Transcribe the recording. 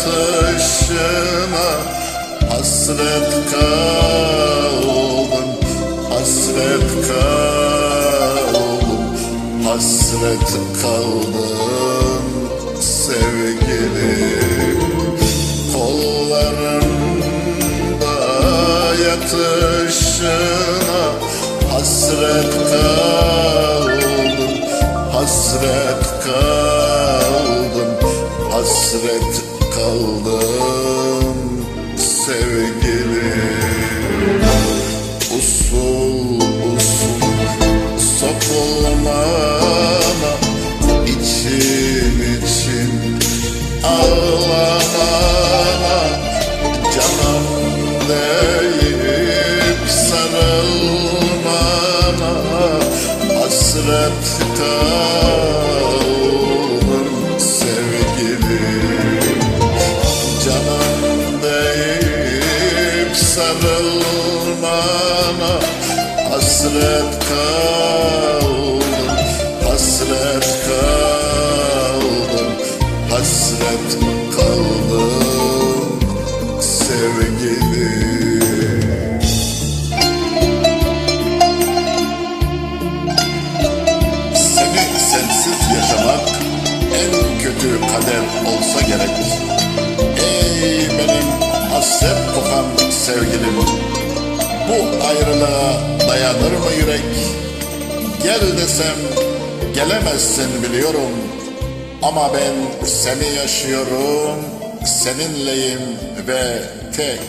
yatışına Hasret kaldım, hasret kaldım. Hasret kaldım sevgilim. Kollarında yatışına Hasret kaldım, hasret kaldım. Hasret kaldım sevgilim. Usul usul sokulmana için için ağlamana Canım deyip sarılmana Hasret sarılmana Hasret kaldım, hasret kaldım Hasret kaldım sevgilim kötü kader olsa gerek sevgilim Bu ayrılığa dayanır mı yürek? Gel desem gelemezsin biliyorum. Ama ben seni yaşıyorum Seninleyim ve tek